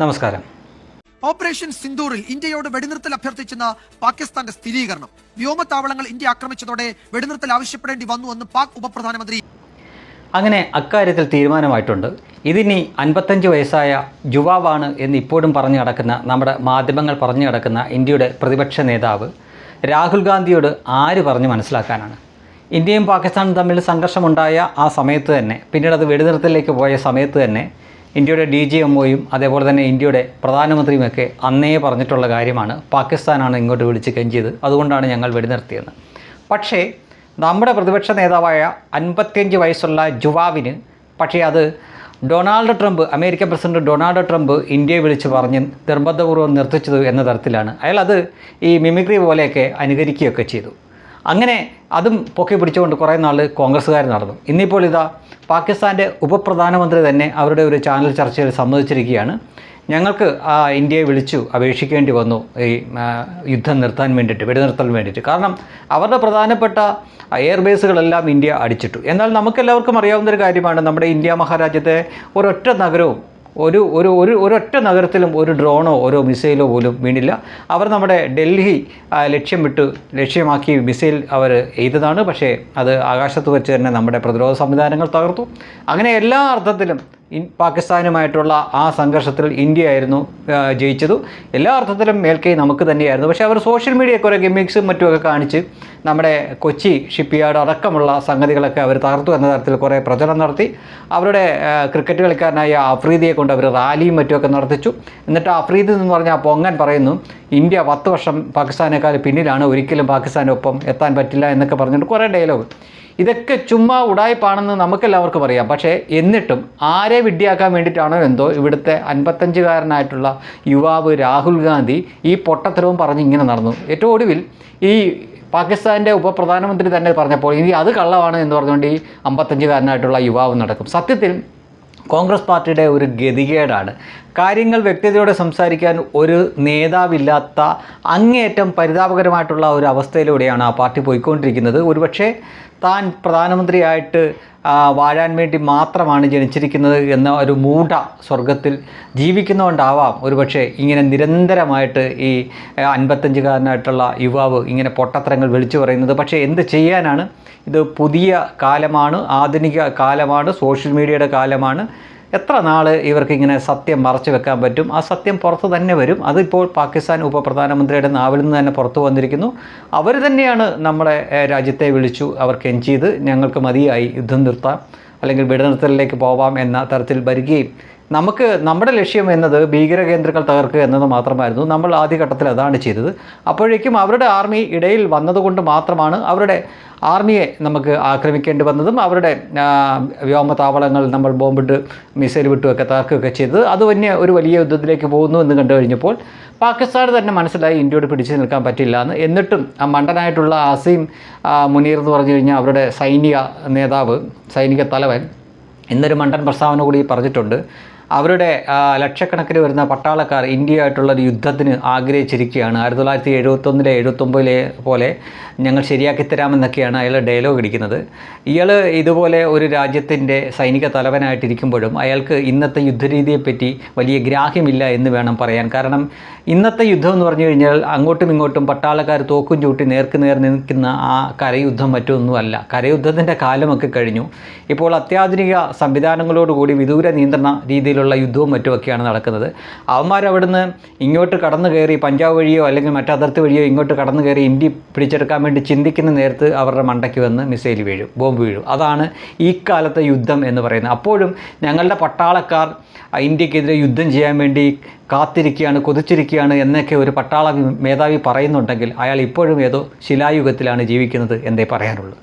നമസ്കാരം. ഓപ്പറേഷൻ സിന്ദൂറിൽ ഇന്ത്യയോട് വെടിനിർത്തൽ അഭ്യർത്ഥിച്ചെന്ന പാകിസ്ഥാന്റെ സ്ഥിരീകരണം. വ്യോമത്താവളങ്ങൾ ഇന്ത്യ ആക്രമിച്ചതോടെ വെടിനിർത്തൽ ആവശ്യപ്പെടേണ്ടി വന്നു എന്ന് പാക് ഉപപ്രധാനമന്ത്രി അങ്ങനെ അക്കാര്യത്തിൽ തീരുമാനമായിട്ടുണ്ട്. ഇതിനി അൻപത്തഞ്ച് വയസ്സായ യുവാവാണ് എന്ന് ഇപ്പോഴും പറഞ്ഞു കിടക്കുന്ന നമ്മുടെ മാധ്യമങ്ങൾ പറഞ്ഞു കിടക്കുന്ന ഇന്ത്യയുടെ പ്രതിപക്ഷ നേതാവ് രാഹുൽ ഗാന്ധിയോട് ആര് പറഞ്ഞു മനസ്സിലാക്കാനാണ്? ഇന്ത്യയും പാകിസ്ഥാനും തമ്മിൽ സംഘർഷമുണ്ടായ ആ സമയത്ത് തന്നെ പിന്നീട് അത് വെടിനിർത്തലിലേക്ക് പോയ സമയത്ത് തന്നെ ഇന്ത്യയുടെ ഡി ജി എം ഒയും അതേപോലെ തന്നെ ഇന്ത്യയുടെ പ്രധാനമന്ത്രിയുമൊക്കെ അന്നേ പറഞ്ഞിട്ടുള്ള കാര്യമാണ്. പാകിസ്ഥാനാണ് ഇങ്ങോട്ട് വിളിച്ച് കെഞ്ചിയത്. അതുകൊണ്ടാണ് ഞങ്ങൾ വെടിനിർത്തിയത് പക്ഷേ നമ്മുടെ പ്രതിപക്ഷ നേതാവായ അൻപത്തിയഞ്ച് വയസ്സുള്ള ജുവാവിന് പക്ഷേ അത് Donald Trump American president Donald Trump ഇന്ത്യയെ വിളിച്ച് പറഞ്ഞ് നിർബന്ധപൂർവം നിർത്തിച്ചത് എന്ന തരത്തിലാണ്. അയാൾ അത് ഈ മിമിക്രി പോലെയൊക്കെ അനുകരിക്കുകയൊക്കെ ചെയ്തു. അങ്ങനെ അതും പൊക്കി പിടിച്ചുകൊണ്ട് കുറേ നാൾ കോൺഗ്രസ്സുകാർ നടന്നു. ഇന്നിപ്പോൾ ഇതാ പാകിസ്ഥാന്റെ ഉപപ്രധാനമന്ത്രി തന്നെ അവരുടെ ഒരു ചാനൽ ചർച്ചയിൽ സമ്മതിച്ചിരിക്കുകയാണ്. ഞങ്ങൾക്ക് ആ ഇന്ത്യയെ വിളിച്ചു അപേക്ഷിക്കേണ്ടി വന്നു ഈ യുദ്ധം നിർത്താൻ വേണ്ടിയിട്ട് വെടിനിർത്താൻ വേണ്ടിയിട്ട്. കാരണം അവരുടെ പ്രധാനപ്പെട്ട എയർബേസുകളെല്ലാം ഇന്ത്യ അടിച്ചിട്ടു. എന്നാൽ നമുക്കെല്ലാവർക്കും അറിയാവുന്ന ഒരു കാര്യമാണ് നമ്മുടെ ഇന്ത്യ മഹാരാജ്യത്തെ ഒരൊറ്റ നഗരവും ഒരു ഒരു ഒരു ഒരൊറ്റ നഗരത്തിലും ഒരു ഡ്രോണോ ഓരോ മിസൈലോ പോലും വീണില്ല. അവർ നമ്മുടെ ഡൽഹി ലക്ഷ്യം വിട്ട് ലക്ഷ്യമാക്കി മിസൈൽ അവർ എയ്തതാണ്. പക്ഷേ അത് ആകാശത്ത് വെച്ച് തന്നെ നമ്മുടെ പ്രതിരോധ സംവിധാനങ്ങൾ തകർത്തു. അങ്ങനെ എല്ലാ അർത്ഥത്തിലും പാകിസ്ഥാനുമായിട്ടുള്ള ആ സംഘർഷത്തിൽ ഇന്ത്യ ആയിരുന്നു ആ, ജയിച്ചത്. എല്ലാ അർത്ഥത്തിലും മേൽക്കൈ നമുക്ക് തന്നെയായിരുന്നു. പക്ഷേ അവർ സോഷ്യൽ മീഡിയ കുറേ ഗെമിക്സും മറ്റുമൊക്കെ കാണിച്ച് നമ്മുടെ കൊച്ചി ഷിപ്പ്യാർഡ് അടക്കമുള്ള സംഗതികളൊക്കെ അവർ തകർത്തു എന്ന തരത്തിൽ കുറേ പ്രചരണം നടത്തി. അവരുടെ ക്രിക്കറ്റ് കളിക്കാരനായ അഫ്രീദിയെ കൊണ്ട് അവർ റാലിയും മറ്റുമൊക്കെ നടത്തിച്ചു. എന്നിട്ട് അഫ്രീദി എന്ന് പറഞ്ഞാൽ പൊങ്ങൻ പറയുന്നു ഇന്ത്യ പത്ത് വർഷം പാകിസ്ഥാനേക്കാൾ പിന്നിലാണ്. ഒരിക്കലും പാകിസ്ഥാനൊപ്പം എത്താൻ പറ്റില്ല എന്നൊക്കെ പറഞ്ഞിട്ട് കുറേ ഡയലോഗ്. ഇതൊക്കെ ചുമ്മാ ഉടായ്പാണെന്ന് നമുക്കെല്ലാവർക്കും അറിയാം. പക്ഷേ എന്നിട്ടും ആരെ വിഡ്ഢിയാക്കാൻ വേണ്ടിയിട്ടാണോ എന്തോ ഇവിടുത്തെ അൻപത്തഞ്ചുകാരനായിട്ടുള്ള യുവാവ് രാഹുൽ ഗാന്ധി ഈ പൊട്ടത്തരവും പറഞ്ഞ് ഇങ്ങനെ നടന്നു. ഏറ്റവും ഒടുവിൽ ഈ പാകിസ്ഥാന്റെ ഉപപ്രധാനമന്ത്രി തന്നെ പറഞ്ഞപ്പോൾ ഇനി അത് കള്ളമാണ് എന്ന് പറഞ്ഞുകൊണ്ട് ഈ അമ്പത്തഞ്ചുകാരനായിട്ടുള്ള യുവാവ് നടക്കും. സത്യത്തിൽ കോൺഗ്രസ് പാർട്ടിയുടെ ഒരു ഗതികേടാണ്. കാര്യങ്ങൾ വ്യക്തതയോടെ സംസാരിക്കാൻ ഒരു നേതാവില്ലാത്ത അങ്ങേയറ്റം പരിതാപകരമായിട്ടുള്ള ഒരു അവസ്ഥയിലൂടെയാണ് ആ പാർട്ടി പോയിക്കൊണ്ടിരിക്കുന്നത്. ഒരുപക്ഷെ താൻ പ്രധാനമന്ത്രിയായിട്ട് വാഴാൻ വേണ്ടി മാത്രമാണ് ജനിച്ചിരിക്കുന്നത് എന്ന ഒരു മൂഢ സ്വർഗത്തിൽ ജീവിക്കുന്നതുകൊണ്ടാവാം ഒരുപക്ഷെ ഇങ്ങനെ നിരന്തരമായിട്ട് ഈ അൻപത്തഞ്ചുകാരനായിട്ടുള്ള യുവാവ് ഇങ്ങനെ പൊട്ടത്തരങ്ങൾ വിളിച്ചു പറയുന്നത്. പക്ഷേ എന്ത് ചെയ്യാനാണ്? ഇത് പുതിയ കാലമാണ് ആധുനിക കാലമാണ് സോഷ്യൽ മീഡിയയുടെ കാലമാണ്. എത്ര നാൾ ഇവർക്ക് ഇങ്ങനെ സത്യം മറച്ചു വെക്കാൻ പറ്റും? ആ സത്യം പുറത്ത് തന്നെ വരും. അതിപ്പോൾ പാകിസ്ഥാൻ ഉപപ്രധാനമന്ത്രിയുടെ നാവിൽ നിന്ന് തന്നെ പുറത്തു വന്നിരിക്കുന്നു. അവർ തന്നെയാണ് നമ്മുടെ രാജ്യത്തെ വിളിച്ചു അവർക്ക് കെഞ്ചിയത് ഞങ്ങൾക്ക് മതിയായി യുദ്ധം നിർത്താം അല്ലെങ്കിൽ വെടിനിർത്തലിലേക്ക് പോവാം എന്ന തരത്തിൽ വരികയും നമുക്ക് നമ്മുടെ ലക്ഷ്യം എന്നത് ഭീകര കേന്ദ്രങ്ങൾ തകർക്കുക എന്നത് മാത്രമായിരുന്നു. നമ്മൾ ആദ്യഘട്ടത്തിൽ അതാണ് ചെയ്തത്. അപ്പോഴേക്കും അവരുടെ ആർമി ഇടയിൽ വന്നതുകൊണ്ട് മാത്രമാണ് അവരുടെ ആർമിയെ നമുക്ക് ആക്രമിക്കേണ്ടി വന്നതും അവരുടെ വ്യോമ വ്യോമതാവളങ്ങൾ നമ്മൾ ബോംബിട്ട് മിസൈൽ വിട്ടുമൊക്കെ തകർക്കുകയൊക്കെ ചെയ്തത്. അത് തന്നെ ഒരു വലിയ യുദ്ധത്തിലേക്ക് പോകുന്നു എന്ന് കണ്ടു കഴിഞ്ഞപ്പോൾ പാകിസ്ഥാൻ തന്നെ മനസ്സിലായി ഇന്ത്യയോട് പിടിച്ചു നിൽക്കാൻ പറ്റില്ല എന്ന്. എന്നിട്ടും ആ മണ്ടനായിട്ടുള്ള അസീം മുനീർ എന്ന് പറഞ്ഞു കഴിഞ്ഞാൽ അവരുടെ സൈനിക നേതാവ് സൈനിക തലവൻ എന്നൊരു മണ്ടൻ പ്രസ്താവന കൂടി പറഞ്ഞിട്ടുണ്ട്. അവരുടെ ലക്ഷക്കണക്കിന് വരുന്ന പട്ടാളക്കാർ ഇന്ത്യയായിട്ടുള്ള ഒരു യുദ്ധത്തിന് ആഗ്രഹിച്ചിരിക്കുകയാണ്. ആയിരത്തി തൊള്ളായിരത്തി എഴുപത്തൊന്നിലെ എഴുപത്തൊമ്പതിലെ പോലെ ഞങ്ങൾ ശരിയാക്കി തരാമെന്നൊക്കെയാണ് അയാൾ ഡയലോഗ് അടിക്കുന്നത് ഇയാൾ ഇതുപോലെ ഒരു രാജ്യത്തിന്റെ സൈനിക തലവനായിട്ടിരിക്കുമ്പോഴും അയാൾക്ക് ഇന്നത്തെ യുദ്ധരീതിയെപ്പറ്റി വലിയ ഗ്രാഹ്യമില്ല എന്ന് വേണം പറയാൻ. കാരണം ഇന്നത്തെ യുദ്ധം എന്ന് പറഞ്ഞു കഴിഞ്ഞാൽ അങ്ങോട്ടും ഇങ്ങോട്ടും പട്ടാളക്കാർ തോക്കും ചൂട്ടി നേർക്ക് നേർ നിൽക്കുന്ന ആ കരയുദ്ധം മറ്റൊന്നുമല്ല. കരയുദ്ധത്തിന്റെ കാലമൊക്കെ കഴിഞ്ഞു. ഇപ്പോൾ അത്യാധുനിക സംവിധാനങ്ങളോടുകൂടി വിദൂര നിയന്ത്രണ രീതിയിലുള്ള യുദ്ധവും മറ്റുമൊക്കെയാണ് നടക്കുന്നത്. അവന്മാർ അവിടുന്ന് ഇങ്ങോട്ട് കടന്നു കയറി പഞ്ചാബ് വഴിയോ അല്ലെങ്കിൽ മറ്റതിർത്തി വഴിയോ ഇങ്ങോട്ട് കടന്നു കയറി ഇന്ത്യ പിടിച്ചെടുക്കാൻ വേണ്ടി ചിന്തിക്കുന്ന നേരത്ത് അവരുടെ മണ്ടയ്ക്ക് വന്ന് മിസൈൽ വീഴും ബോംബ് വീഴും. അതാണ് ഈ കാലത്തെ യുദ്ധം എന്ന് പറയുന്നത്. അപ്പോഴും ഞങ്ങളുടെ പട്ടാളക്കാർ ഇന്ത്യക്കെതിരെ യുദ്ധം ചെയ്യാൻ വേണ്ടി കാത്തിരിക്കുകയാണ് കൊതിച്ചിരിക്കുകയാണ് എന്നൊക്കെ ഒരു പട്ടാള മേധാവി പറയുന്നുണ്ടെങ്കിൽ അയാൾ ഇപ്പോഴും ഏതോ ശിലായുഗത്തിലാണ് ജീവിക്കുന്നത് എന്നേ പറയാനുള്ളൂ.